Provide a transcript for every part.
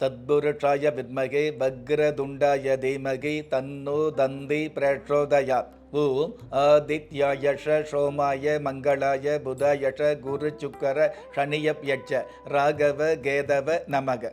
தத்புருஷாய வித்மகே வக்ரதுண்டாய தீமகி தன்னோ தந்தி பிரச்சோதயாத் ஓம் ஆதித்யாயஷ சோமாய மங்களாய புதாயஷ குரு சுக்கர சனியப்யட்ச ராகவ கேதவ நமக.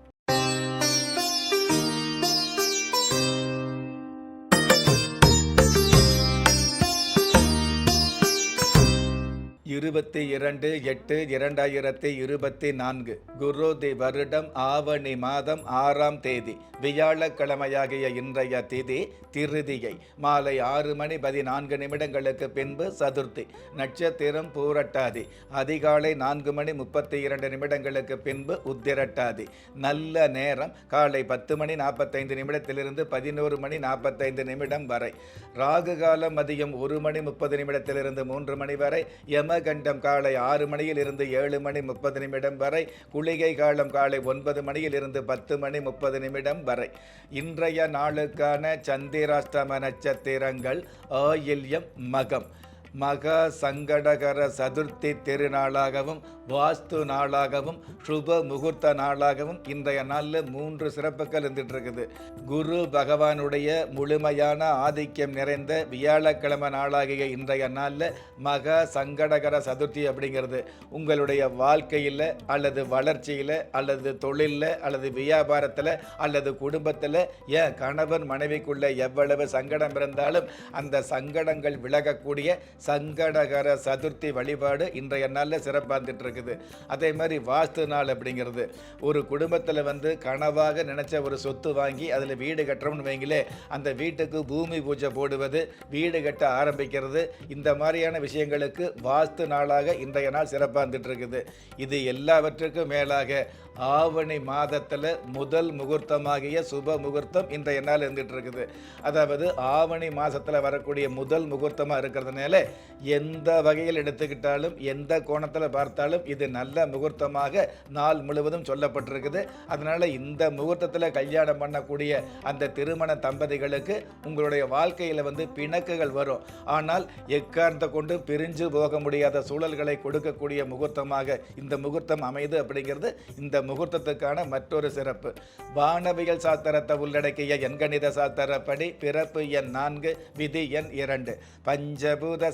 இருபத்தி இரண்டு எட்டு இரண்டாயிரத்தி இருபத்தி நான்கு. குருதி வருடம் ஆவணி மாதம் ஆறாம் தேதி. வியாழக்கிழமையாகிய இன்றைய திதி திருதியை. மாலை ஆறு மணி பதினான்கு நிமிடங்களுக்கு பின்பு சதுர்த்தி. நட்சத்திரம் பூரட்டாதி. அதிகாலை நான்கு மணி முப்பத்தி இரண்டு நிமிடங்களுக்கு பின்பு உத்திரட்டாதி. நல்ல நேரம் காலை பத்து மணி நாற்பத்தைந்து நிமிடத்திலிருந்து பதினோரு மணி நாற்பத்தைந்து நிமிடம் வரை. ராகு காலம் மதியம் ஒரு மணி முப்பது நிமிடத்திலிருந்து மூன்று மணி வரை. யமக யமகண்டம் காலை ஆறு மணியில் இருந்து ஏழு மணி முப்பது நிமிடம் வரை குளிகை காலம் காலை ஒன்பது மணியில் இருந்து பத்து மணி முப்பது நிமிடம் வரை. இன்றைய நாளுக்கான சந்திராஷ்டம நட்சத்திரங்கள் ஆயில்யம் மகம். மகா சங்கடகர சதுர்த்தி திருநாளாகவும் வாஸ்து நாளாகவும் சுப முகூர்த்த நாளாகவும் இன்றைய நாளில் மூன்று சிறப்புகள் இருந்துட்டு இருக்குது குரு பகவானுடைய முழுமையான ஆதிக்கம் நிறைந்த வியாழக்கிழமை நாளாகிய இன்றைய நாளில் மகா சங்கடகர சதுர்த்தி அப்படிங்கிறது. உங்களுடைய வாழ்க்கையில் அல்லது வளர்ச்சியில் அல்லது தொழிலில் அல்லது வியாபாரத்தில் அல்லது குடும்பத்தில் ஏன் கணவன் மனைவிக்குள்ள எவ்வளவு சங்கடம் இருந்தாலும் அந்த சங்கடங்கள் விலகக்கூடிய சங்கடகர சதுர்த்தி வழிபாடு இன்றைய நாளில் சிறப்பாக இருந்துட்டு இருக்குது அதே மாதிரி வாஸ்து நாள் அப்படிங்கிறது. ஒரு குடும்பத்தில் வந்து கனவாக நினச்ச ஒரு சொத்து வாங்கி அதில் வீடு கட்டுறோம்னு வைங்களே அந்த வீட்டுக்கு பூமி பூஜை போடுவது வீடு கட்ட ஆரம்பிக்கிறது இந்த மாதிரியான விஷயங்களுக்கு வாஸ்து நாளாக இன்றைய நாள் சிறப்பாக இருந்துட்டு இருக்குது இது எல்லாவற்றுக்கும் மேலாக ஆவணி மாதத்தில் முதல் முகூர்த்தமாகிய சுப முகூர்த்தம் இன்றைய நாள் இருந்துட்டு இருக்குது அதாவது ஆவணி மாதத்தில் வரக்கூடிய முதல் முகூர்த்தமாக இருக்கிறதுனால எந்த வகையில் எடுத்துக்கிட்டாலும் எந்த கோணத்தில் பார்த்தாலும் இது நல்ல முகூர்த்தமாக நாள் முழுவதும் சொல்லப்பட்டிருக்குது. அதனால் இந்த முகூர்த்தத்தில் கல்யாணம் பண்ணக்கூடிய அந்த திருமண தம்பதிகளுக்கு உங்களுடைய வாழ்க்கையில் வந்து பிணக்குகள் வரும். ஆனால் எக்காரணத்தை கொண்டு பிரிஞ்சு போக முடியாத சூழல்களை கொடுக்கக்கூடிய முகூர்த்தமாக இந்த முகூர்த்தம் அமைது அப்படிங்கிறது இந்த முகூர்த்தத்துக்கான மற்றொரு சிறப்பு. வானவியல் சாத்திரத்தை உள்ளடக்கிய எண்கணித சாத்திரப்படி பிறப்பு எண் நான்கு விதி எண் இரண்டு. பஞ்சபூத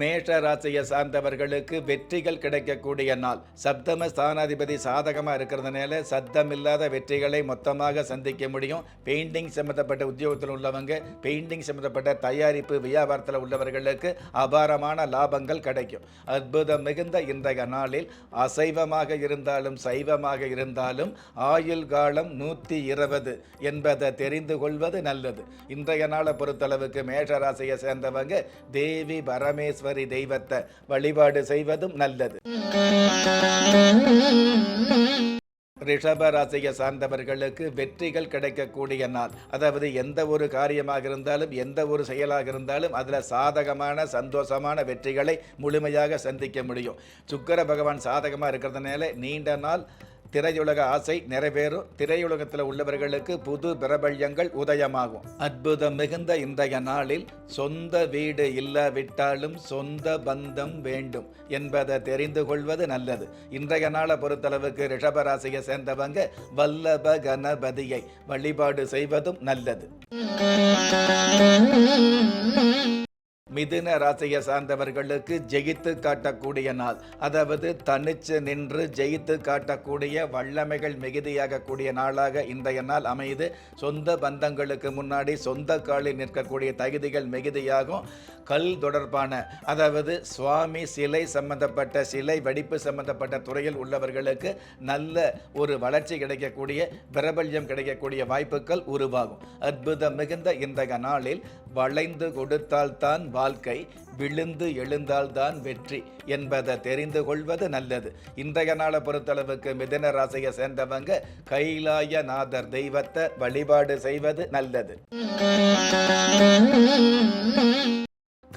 மேஷ ராசியை சார்ந்தவர்களுக்கு வெற்றிகள் கிடைக்கக்கூடிய நாள். சப்தம ஸ்தானாதிபதி சாதகமாக இருக்கிறதுனால சத்தமில்லாத வெற்றிகளை மொத்தமாக சந்திக்க முடியும். பெயிண்டிங் சம்மந்தப்பட்ட உத்தியோகத்தில் உள்ளவங்க பெயிண்டிங் சம்மந்தப்பட்ட தயாரிப்பு வியாபாரத்தில் உள்ளவர்களுக்கு அபாரமான லாபங்கள் கிடைக்கும். அற்புதம் மிகுந்த இன்றைய நாளில் அசைவமாக இருந்தாலும் சைவமாக இருந்தாலும் ஆயுள் காலம் நூற்றி இருபது என்பதை தெரிந்து கொள்வது நல்லது. இன்றைய நாளை பொறுத்தளவுக்கு மேஷ ராசியை சேர்ந்தவங்க தேவி பரமேஸ்வரி தெய்வத்தை வழிபாடு செய்வதும் நல்லது. ரிஷபராசியை சார்ந்தவர்களுக்கு வெற்றிகள் கிடைக்கக்கூடிய நாள். அதாவது எந்த ஒரு காரியமாக இருந்தாலும் எந்த ஒரு செயலாக இருந்தாலும் அதில் சாதகமான சந்தோஷமான வெற்றிகளை முழுமையாக சந்திக்க முடியும். சுக்கர பகவான் சாதகமாக இருக்கிறதுனால நீண்ட நாள் திரையுலக ஆசை நிறைவேறும். திரையுலகத்தில் உள்ளவர்களுக்கு புது பிரபல்யங்கள் உதயமாகும். அற்புதம் மிகுந்த இன்றைய நாளில் சொந்த வீடு இல்லாவிட்டாலும் சொந்த பந்தம் வேண்டும் என்பதை தெரிந்து கொள்வது நல்லது. இன்றைய நாளை பொறுத்தளவுக்கு ரிஷபராசியை சேர்ந்தவங்க வல்லப கணபதியை வழிபாடு செய்வதும் நல்லது. மிதுன ராசியை சார்ந்தவர்களுக்கு ஜெயித்து காட்டக்கூடிய நாள். அதாவது தனிச்சு நின்று ஜெயித்து காட்டக்கூடிய வல்லமைகள் மிகுதியாகக்கூடிய நாளாக இன்றைய நாள் அமையுது. சொந்த பந்தங்களுக்கு முன்னாடி சொந்த காலில் நிற்கக்கூடிய தகுதிகள் மிகுதியாகும். கல் தொடர்பான அதாவது சுவாமி சிலை சம்பந்தப்பட்ட சிலை வடிப்பு சம்பந்தப்பட்ட துறையில் உள்ளவர்களுக்கு நல்ல ஒரு வளர்ச்சி கிடைக்கக்கூடிய பிரபல்யம் கிடைக்கக்கூடிய வாய்ப்புகள் உருவாகும். அற்புதம் மிகுந்த இன்றைய நாளில் வளைந்து கொடுத்தால்தான் வாழ்க்கை விழுந்து எழுந்தால்தான் வெற்றி என்பதை தெரிந்து கொள்வது நல்லது. இன்றைய நாளை பொறுத்தளவுக்கு மிதன ராசியை சேர்ந்தவங்க கைலாயநாதர் தெய்வத்தை வழிபாடு செய்வது நல்லது.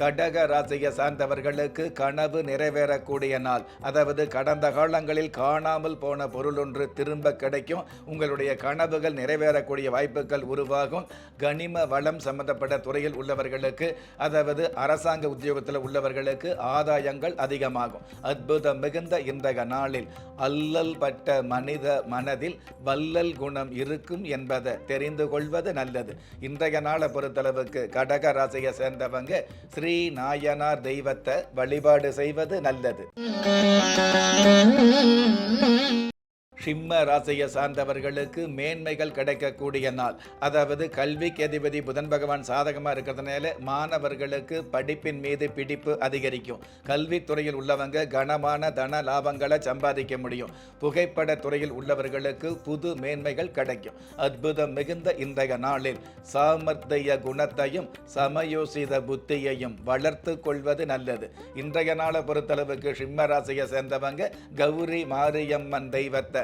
கடக ராசியை சார்ந்தவர்களுக்கு கனவு நிறைவேறக்கூடிய நாள். அதாவது கடந்த காலங்களில் காணாமல் போன பொருள் ஒன்று திரும்ப கிடைக்கும். உங்களுடைய கனவுகள் நிறைவேறக்கூடிய வாய்ப்புகள் உருவாகும். கனிம வளம் சம்பந்தப்பட்ட துறையில் உள்ளவர்களுக்கு அதாவது அரசாங்க உத்தியோகத்தில் உள்ளவர்களுக்கு ஆதாயங்கள் அதிகமாகும். அற்புதம் மிகுந்த இந்த நாளில் அல்லல் பட்ட மனித மனதில் வல்லல் குணம் இருக்கும் என்பதை தெரிந்து கொள்வது நல்லது. இன்றைய நாளை பொறுத்தளவுக்கு கடக ராசியை சேர்ந்தவங்க ஸ்ரீ நாயனார் தெய்வத்தை வழிபாடு செய்வது நல்லது. சிம்ம ராசியை சார்ந்தவர்களுக்கு மேன்மைகள் கிடைக்கக்கூடிய நாள். அதாவது கல்விக்கு அதிபதி புதன் பகவான் சாதகமாக இருக்கிறதுனால மாணவர்களுக்கு படிப்பின் மீது பிடிப்பு அதிகரிக்கும். கல்வித்துறையில் உள்ளவங்க கனமான தன லாபங்களை சம்பாதிக்க முடியும். புகைப்பட துறையில் உள்ளவர்களுக்கு புது மேன்மைகள் கிடைக்கும். அற்புதம் மிகுந்த இன்றைய நாளில் சாமர்த்திய குணத்தையும் சமயோசித புத்தியையும் வளர்த்து கொள்வது நல்லது. இன்றைய நாளை பொறுத்தளவுக்கு சிம்ம ராசியை சேர்ந்தவங்க கௌரி மாரியம்மன் தெய்வத்தை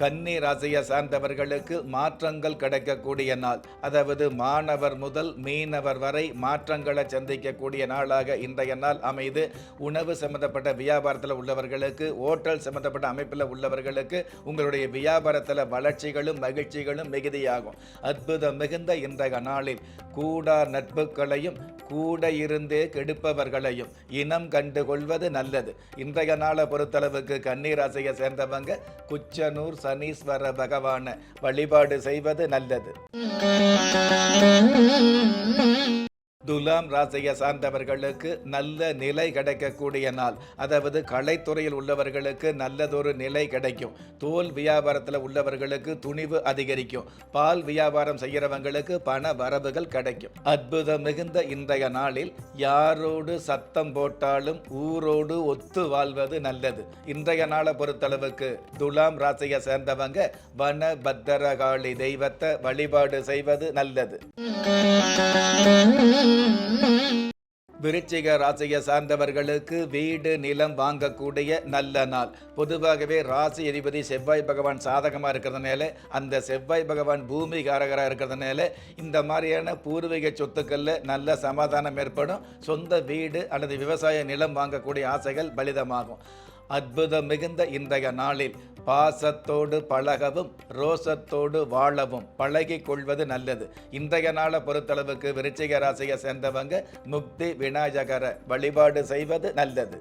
கன்னி ராசியை சார்ந்தவர்களுக்கு மாற்றங்கள் கிடைக்கக்கூடிய நாள். அதாவது மாணவர் முதல் மீனவர் வரை மாற்றங்களை சந்திக்கக்கூடிய நாளாக இன்றைய நாள் அமைது. உணவு சம்பந்தப்பட்ட வியாபாரத்தில் உள்ளவர்களுக்கு ஓட்டல் சம்பந்தப்பட்ட அமைப்பில் உள்ளவர்களுக்கு உங்களுடைய வியாபாரத்தில் வளர்ச்சிகளும் மகிழ்ச்சிகளும் மிகுதியாகும். அற்புதம் மிகுந்த இன்றைய நாளில் கூடா நட்புகளையும் கூட இருந்தே கெடுப்பவர்களையும் இனம் கண்டு கொள்வது நல்லது. இன்றைய நாளை பொறுத்தளவுக்கு கன்னிராசியை சேர்ந்தவங்க குச்சனூர் சனீஸ்வர பகவான வழிபாடு செய்வது நல்லது. துலாம் ராசியை சார்ந்தவர்களுக்கு நல்ல நிலை கிடைக்கக்கூடிய நாள். அதாவது கலைத்துறையில் உள்ளவர்களுக்கு நல்லதொரு நிலை கிடைக்கும். தோல் வியாபாரத்தில் உள்ளவர்களுக்கு துணிவு அதிகரிக்கும். பால் வியாபாரம் செய்கிறவங்களுக்கு பண வரவுகள் கிடைக்கும். அற்புதம் மிகுந்த இன்றைய நாளில் யாரோடு சத்தம் போட்டாலும் ஊரோடு ஒத்து வாழ்வது நல்லது. இன்றைய நாளை பொறுத்தளவுக்கு துலாம் ராசியை சேர்ந்தவங்க வன பத்திரகாளி தெய்வத்தை வழிபாடு செய்வது நல்லது. விருச்சிக ராசியை சார்ந்தவர்களுக்கு வீடு நிலம் வாங்கக்கூடிய நல்ல நாள். பொதுவாகவே ராசி அதிபதி செவ்வாய் பகவான் சாதகமாக இருக்கிறதுனால அந்த செவ்வாய் பகவான் பூமி காரகராக இருக்கிறதுனால இந்த மாதிரியான பூர்வீக சொத்துக்களில் நல்ல சமாதானம் ஏற்படும். சொந்த வீடு அல்லது விவசாய நிலம் வாங்கக்கூடிய ஆசைகள் பலிதமாகும். அற்புதம் மிகுந்த இன்றைய நாளில் பாசத்தோடு பழகவும் ரோசத்தோடு வாழவும் பழகி கொள்வது நல்லது. இன்றைய நாளை பொறுத்தளவுக்கு விருச்சிக ராசியை சேர்ந்தவங்க முக்தி விநாயகரை வழிபாடு செய்வது நல்லது.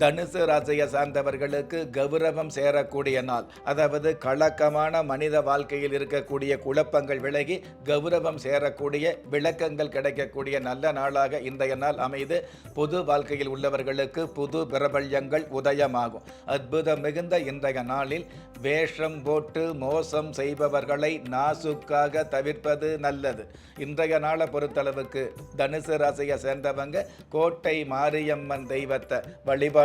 தனுசு ராசியை சார்ந்தவர்களுக்கு கௌரவம் சேரக்கூடிய நாள். அதாவது கலக்கமான மனித வாழ்க்கையில் இருக்கக்கூடிய குழப்பங்கள் விலகி கௌரவம் சேரக்கூடிய விளக்கங்கள் கிடைக்கக்கூடிய நல்ல நாளாக இன்றைய நாள் அமைது. பொது வாழ்க்கையில் உள்ளவர்களுக்கு புது பிரபல்யங்கள் உதயமாகும். அற்புதம் மிகுந்த இன்றைய நாளில் வேஷம் போட்டு மோசம் செய்பவர்களை நாசுக்காக தவிர்ப்பது நல்லது. இன்றைய நாளை பொறுத்தளவுக்கு தனுசு ராசியை சேர்ந்தவங்க கோட்டை மாரியம்மன் தெய்வத்தை வழிபாடு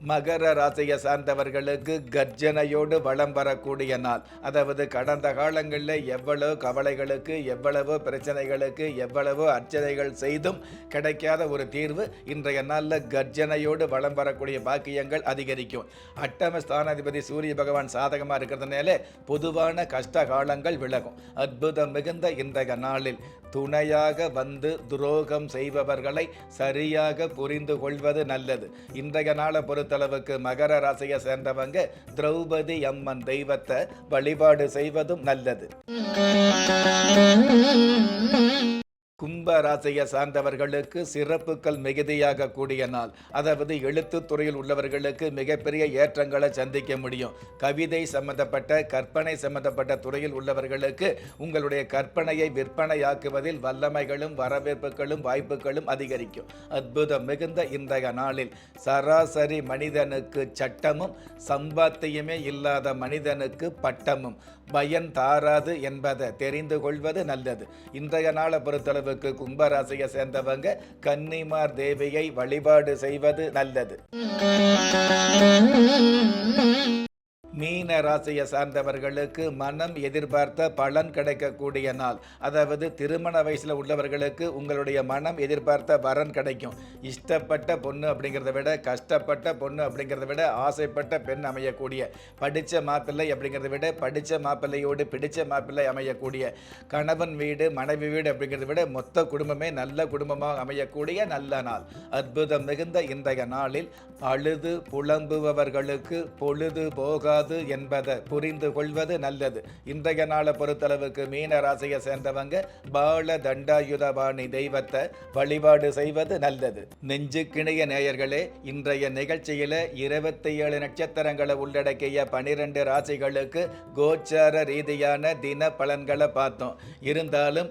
மகர ராசியை சார்ந்தவர்களுக்கு கர்ஜனையோடு வளம் வரக்கூடிய நாள். அதாவது கடந்த காலங்களில் எவ்வளவு கவலைகளுக்கு எவ்வளவு பிரச்சனைகளுக்கு எவ்வளவு அர்ச்சனைகள் செய்தும் கிடைக்காத ஒரு தீர்வு இன்றைய நாளில் கர்ஜனையோடு வளம் வரக்கூடிய பாக்கியங்கள் அதிகரிக்கும். அட்டம ஸ்தானாதிபதி சூரிய பகவான் சாதகமாக இருக்கிறதுனால பொதுவான கஷ்ட காலங்கள் விலகும். அற்புதம் மிகுந்த இன்றைய நாளில் துணையாக வந்து துரோகம் செய்பவர்களை சரியாக புரிந்து கொள்வது நல்லது. இன்றைய நாளை பொறுத்தளவுக்கு மகர ராசியை சேர்ந்தவங்க திரௌபதி அம்மன் தெய்வத்தை வழிபாடு செய்வதும் நல்லது. கும்ப ராசியை சார்ந்தவர்களுக்கு சிறப்புகள் மிகுதியாக கூடிய நாள். அதாவது எழுத்து துறையில் உள்ளவர்களுக்கு மிகப்பெரிய ஏற்றங்களை சந்திக்க முடியும். கவிதை சம்பந்தப்பட்ட கற்பனை சம்பந்தப்பட்ட துறையில் உள்ளவர்களுக்கு உங்களுடைய கற்பனையை விற்பனையாக்குவதில் வல்லமைகளும் வரவேற்புகளும் வாய்ப்புகளும் அதிகரிக்கும். அற்புதம் மிகுந்த இன்றைய நாளில் சராசரி மனிதனுக்கு சட்டமும் சம்பாத்தியமே இல்லாத மனிதனுக்கு பட்டமும். பயன் தாராது என்பதை தெரிந்து கொள்வது நல்லது. இன்றைய நாளை பொறுத்தளவு பொறுத்தளவுக்கு கும்பராசியை சேர்ந்தவங்க கன்னிமார் தேவியை வழிபாடு செய்வது நல்லது. மீன ராசியை சார்ந்தவர்களுக்கு மனம் எதிர்பார்த்த பலன் கிடைக்கக்கூடிய நாள். அதாவது திருமண வயசில் உள்ளவர்களுக்கு உங்களுடைய மனம் எதிர்பார்த்த வரன் கிடைக்கும். இஷ்டப்பட்ட பொண்ணு அப்படிங்கிறத விட கஷ்டப்பட்ட பொண்ணு அப்படிங்கிறத விட ஆசைப்பட்ட பெண் அமையக்கூடிய. படித்த மாப்பிள்ளை அப்படிங்கிறத விட படித்த மாப்பிள்ளையோடு பிடித்த மாப்பிள்ளை அமையக்கூடிய. கணவன் வீடு மனைவி வீடு அப்படிங்கிறத விட மொத்த குடும்பமே நல்ல குடும்பமாக அமையக்கூடிய நல்ல நாள். அற்புதம் மிகுந்த இன்றைய நாளில் அழுது புலம்புபவர்களுக்கு பொழுது போகாது. என்பதை புரிந்து கொள்வது நல்லது. இன்றைய நாளை பொறுத்தளவுக்கு மீன ராசியை சேர்ந்தவங்க பால தண்டாயுதபாணி தெய்வத்தை வழிபாடு செய்வது நல்லது. நெஞ்சுக்கிணைய நேயர்களே இன்றைய நிகழ்ச்சியில இருபத்தி ஏழு நட்சத்திரங்களை உள்ளடக்கிய பனிரெண்டு ராசிகளுக்கு கோச்சார ரீதியான தின பலன்களை பார்த்தோம். இருந்தாலும்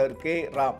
கே ராம்